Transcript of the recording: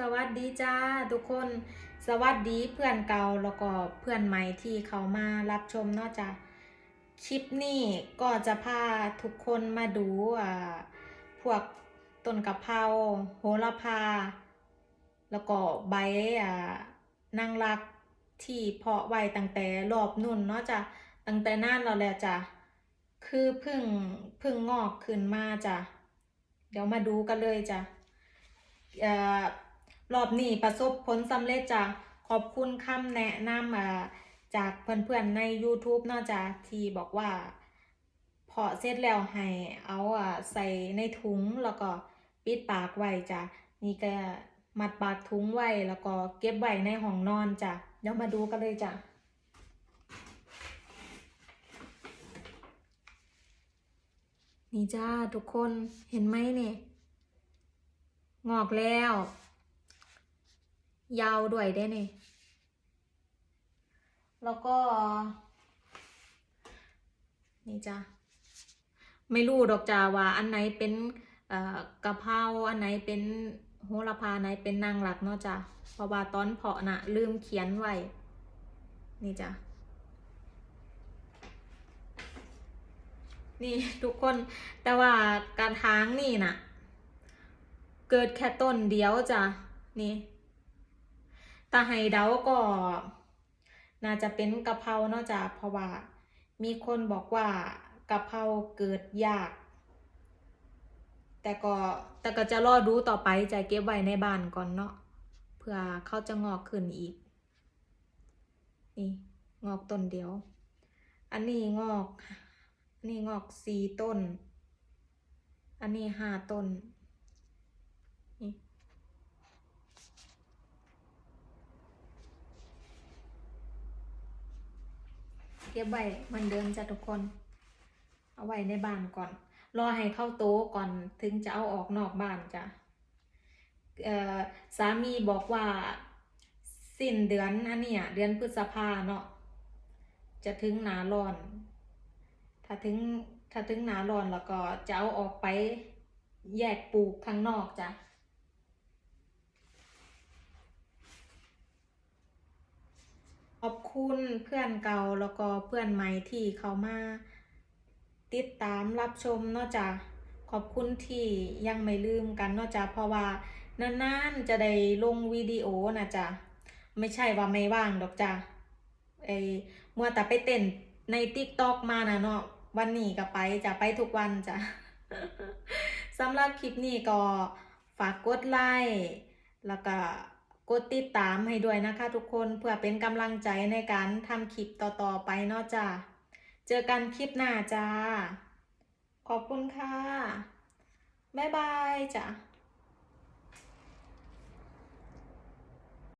สวัสดีจ้าทุกคนสวัสดีเพื่อนเก่าแล้วก็เพื่อนใหม่ที่เขามารับชมเนอกจากคลิปนี้ก็จะพาทุกคนมาดูอ่าพวกต้นกะเพราโหระพา แล้วก็ใบอ่านางรักที่เพาะไว้ตั้งแต่รอบนุ่นเนาะจ้ะตั้งแต่นานแล้วแหละจ้ะคือพึ่งพึ่งงอกขึ้นมาจ้ะเดี๋ยวมาดูกันเลยจ้ะอ่อ รอบนี้ประสบผลสำเร็จจ้ะขอบคุณคำแนะนำอ่าจากเพื่อนๆใน YouTube นาะจ้ะที่บอกว่าเพาะเสร็จแล้วให้เอาอ่าใส่ในถุงแล้วก็ปิดปากไว้จ้ะนี่ก็มัดปากถุงไว้แล้วก็เก็บไว้ในห้องนอนจ้ะเดี๋ยวมาดูกันเลยจ้ะนี่จ้าทุกคนเห็นไหมเนี่ยงอกแล้ว ยาวด้วยได้เนี่ยแล้วก็ นี่จ้ะไม่รู้ดอกจ้าว่าอันไหนเป็นเอ่อกะเพราอันไหนเป็นโหระพาอันไหนเป็นนางหลักเนาะจ้ะเพราะว่าตอนเพาะน่ะลืมเขียนไว้ นี่จ้ะนี่ทุกคนแต่ว่ากระถางนี่น่ะ เกิดแค่ต้นเดียวจ้ะนี่ ตาไฮเดาก็ น่าจะเป็นกะเพราเนาะจ้ะเพราะว่า มีคนบอกว่ากะเพราเกิดยาก แต่ก็แต่ก็จะรอดูต่อไปจะเก็บไว้ในบ้านก่อนเนาะเพื่อเขาจะงอกขึ้นอีก นี่งอกต้นเดียว อันนี้งอกอันนี้งอกสี่ต้น อันนี้ห้าต้นนี่ เก็บไว้เหมือนเดิมจ้ะทุกคน เอาไว้ในบ้านก่อน รอให้เข้าโตก่อนถึงจะเอาออกนอกบ้านจ้ะสามีบอกว่าสิ้นเดือนอันเนี้ยเดือนพฤษภาเนาะจะถึงหนาร้อน ถ้าถึงถ้าถึงหนาร้อนแล้วก็จะเอาออกไปแยกปลูกข้างนอกจ้ะ ขอบ คุณเพื่อนเก่าแล้วก็เพื่อนใหม่ที่เขามาติดตามรับชมนอกจากขอบคุณที่ยังไม่ลืมกันนอกจากเพราะว่านานๆจะได้ลงวิดีโอนะจ๊ะไม่ใช่ว่าไม่ว่างดอกจ้ะไอ้มัวแต่ไปเต้นในติ๊กต็อกมานะเนาะวันนี้ก็ไปจะไปทุกวันจ้ะสำหรับคลิปนี้ก็ฝากกดไลค์แล้วก็ กดติดตามให้ด้วยนะคะทุกคนเพื่อเป็นกำลังใจในการทำคลิปต่อๆไปเนาะจ้าเจอกันคลิปหน้าจ้า ขอบคุณค่ะ บ๊ายบายจ้ะ